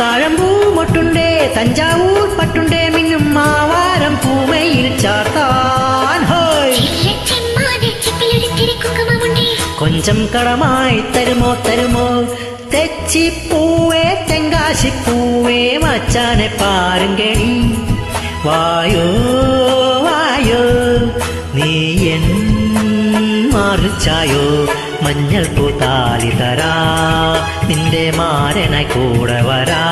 താഴമ്പൂ മൊട്ടുണ്ടേ തഞ്ചാവൂർ പട്ടുണ്ടേ മിന്നും മാവാരം പൂമയിൽ ചാർത്താൻ. ഹോയ്. കൊഞ്ചം കടമായി തരുമോ തരുമോ? തെച്ചിപ്പൂവേ തെങ്കാശിപ്പൂവേ മച്ചാനെ പാരുങ്കണി വായോ വായോ നീ എൻ മാറി ചായോ മഞ്ഞൾ പൂത്താലി തരാ നിന്റെ മാരനായി കൂടെ വരാ